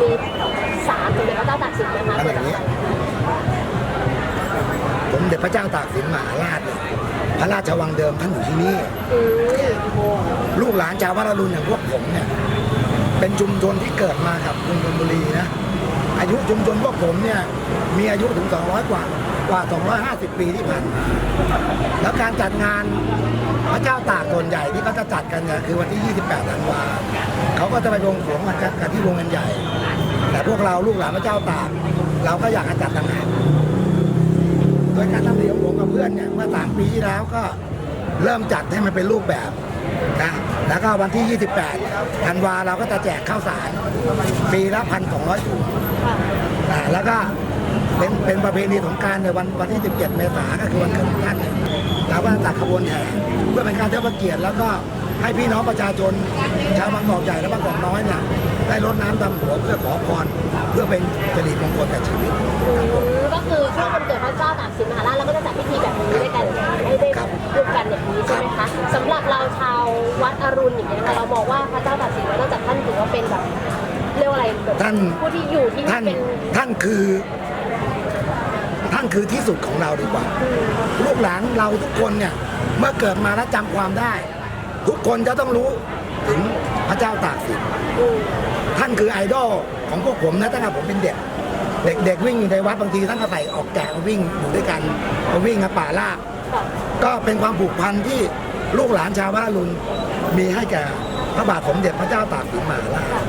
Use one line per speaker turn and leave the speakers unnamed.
มีสารสมเด็จพระเจ้าตากสินนะคะ
อันอย่างนี้สมเด็จพระเจ้าตากสินมหาราชเนี่ยพระราชวังเดิมท่านอยู่ที่นี่
อืม
ลูกหลานชาววัดอรุณอย่างพวกผมเนี่ย เป็นชุมชนที่เกิดมากับกรุงธนบุรีนะ อายุชุมชนพวกผมเนี่ย มีอายุถึง 200 กว่ากว่า 250 ปีที่ผ่านมาแล้วการจัดงานพระเจ้าตากส่วนใหญ่ที่เขาจะจัดกันเนี่ยคือวันที่ 28ธันวาเขาก็จะไปลงหลวงกันกันที่โรงงานใหญ่ แต่พวกเราลูกหลานพระเจ้าตากเราก็อยากจะจัดต่างหากโดยการทำเนียมผมกับเพื่อนเนี่ยเมื่อสามปีที่แล้วก็เริ่มจัดให้มันเป็นรูปแบบนะแล้วก็วันที่ 28ธันวาเราก็จะแจกข้าวสารปีละพันสองร้อยถุง
ค่ะ
แล้วก็เป็นเป็นประเพณีสงการในวันวันที่ 17 เมษายนก็คือวันเกิดของท่านเนี่ยเราก็จะจัดขบวนแห่เพื่อเป็นการเทิดพระเกียรติแล้วก็ ให้พี่น้องประชาชนชาวบางกอกใหญ่และบางกอกน้อยเนี่ยได้รดน้ำดำหัวเพื่อขอพรเพื่อเป็นสิริมงคลแก่ชีวิต
อืมก็คือช่วงวันเกิดพระเจ้าตากสินมหาราชเราก็จะจัดพิธีแบบนี้ด้วยกันให้ได้
ครับ
ร่วมกันอย่างนี้ใช่ไหมคะสำหรับเราชาววัดอรุณอย่างเงี้ยค่ะเรามองว่าพระเจ้าตากสินนอกจากท่านถือว่าเป็นแบบเรียกว่าอะไรแบบ
ท่าน
ผู้ที่อยู่ที่นี่
ท่าน
เป็น
ท่านคือท่านคือที่สุดของเราดีกว่า ลูกหลานเราทุกคนเนี่ย เมื่อเกิดมาแล้วจำความได้ ทุกคนจะต้องรู้ถึงพระเจ้าตากสินท่านคือไอดอลของพวกผมนะตั้งแต่ผมเป็นเด็ก เด็กๆวิ่งอยู่ในวัดบางทีท่านก็ใส่ออกแกะมาวิ่งอยู่ด้วยกันมาวิ่งกับป่าลา
ก
ก็เป็นความผูกพันที่ลูกหลานชาวบ้านลุนมีให้แก่พระบาทสมเด็จพระเจ้าตากสินมหาราช